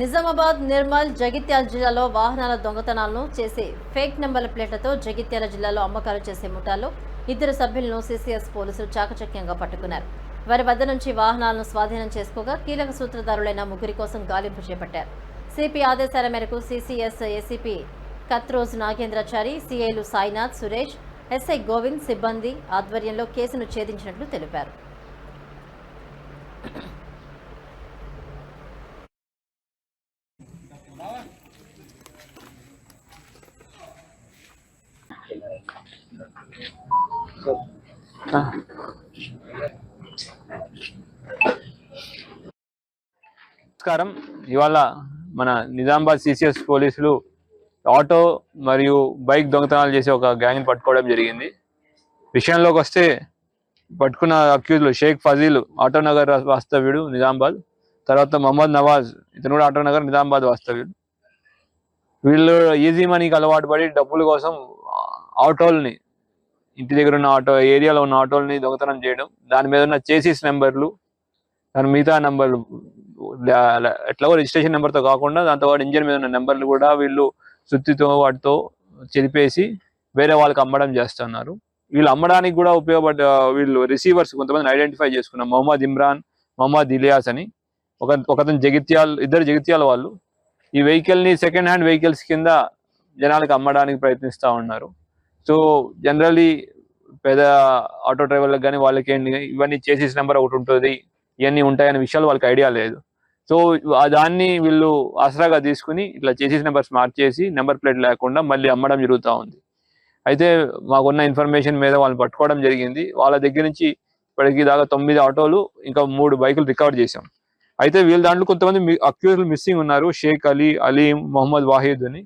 నిజామాబాద్ నిర్మల్ జగిత్యాల జిల్లాలో వాహనాల దొంగతనాలను చేసి ఫేక్ నెంబర్ల ప్లేట్లతో జగిత్యాల జిల్లాలో అమ్మకాలు చేసే ముఠాలో ఇద్దరు సభ్యులను సిసిఎస్ పోలీసులు చాకచక్యంగా పట్టుకున్నారు. వారి వద్ద నుంచి వాహనాలను స్వాధీనం చేసుకోగా కీలక సూత్రధారులైన ముగ్గురి కోసం గాలింపు చేపట్టారు. సిపి ఆదేశాల మేరకు సిసిఎస్ ఏసీపీ కత్రోజ్ నాగేంద్రాచారి సిఐలు సాయినాథ్ సురేష్ ఎస్ఐ గోవింద్ సిబ్బంది ఆధ్వర్యంలో కేసును ఛేదించినట్లు తెలిపారు. నమస్కారం. ఇవాళ మన నిజామాబాద్ సిసిఎస్ పోలీసులు ఆటో మరియు బైక్ దొంగతనాలు చేసి ఒక గ్యాంగ్ని పట్టుకోవడం జరిగింది. విషయంలోకి వస్తే పట్టుకున్న అక్యూజ్లు షేక్ ఫజీల్ ఆటో నగర్ వాస్తవ్యుడు నిజామాబాద్ తర్వాత మహమ్మద్ నవాజ్ ఇతను కూడా ఆటో నగర్ నిజామాబాద్ వాస్తవ్యుడు. వీళ్ళు ఈజీ మనీకి అలవాటు పడి డబ్బుల కోసం ఆటోల్ని ఇంటి దగ్గర ఉన్న ఆటో ఏరియాలో ఉన్న ఆటోల్ని దొంగతనం చేయడం దాని మీద ఉన్న చేసీస్ నెంబర్లు దాని మిగతా నెంబర్లు ఎట్లాగో రిజిస్ట్రేషన్ నెంబర్తో కాకుండా దాంతో పాటు మీద ఉన్న నెంబర్లు కూడా వీళ్ళు సుత్తితో వాటితో చెరిపేసి వేరే వాళ్ళకి అమ్మడం చేస్తున్నారు. వీళ్ళు అమ్మడానికి కూడా ఉపయోగపడ్డ వీళ్ళు రిసీవర్స్ కొంతమంది ఐడెంటిఫై చేసుకున్నారు. మొహమ్మద్ ఇమ్రాన్ మొహమ్మద్ ఇలియాస్ అని. ఒక ఒకతను జగిత్యాల్ ఇద్దరు జగిత్యాల వాళ్ళు. ఈ వెహికల్ని సెకండ్ హ్యాండ్ వెహికల్స్ కింద జనాలకు అమ్మడానికి ప్రయత్నిస్తూ ఉన్నారు. సో జనరల్లీ పెద్ద ఆటో డ్రైవర్లకు కానీ వాళ్ళకి ఏంటి ఇవన్నీ చేసేసి నెంబర్ ఒకటి ఉంటుంది ఇవన్నీ ఉంటాయనే విషయాలు వాళ్ళకి ఐడియా లేదు. సో దాన్ని వీళ్ళు ఆసరాగా తీసుకుని ఇట్లా చేసేసి నెంబర్స్ మార్చేసి నెంబర్ ప్లేట్ లేకుండా మళ్ళీ అమ్మడం జరుగుతూ ఉంది. అయితే మాకున్న ఇన్ఫర్మేషన్ మీద వాళ్ళని పట్టుకోవడం జరిగింది. వాళ్ళ దగ్గర నుంచి ఇప్పటికి దాకా తొమ్మిది ఆటోలు ఇంకా మూడు బైకులు రికవర్ చేశాం. అయితే వీళ్ళ దాంట్లో కొంతమంది అక్యూజ్లు మిస్సింగ్ ఉన్నారు. షేక్ అలీ అలీం మొహమ్మద్ వాహిద్ అని.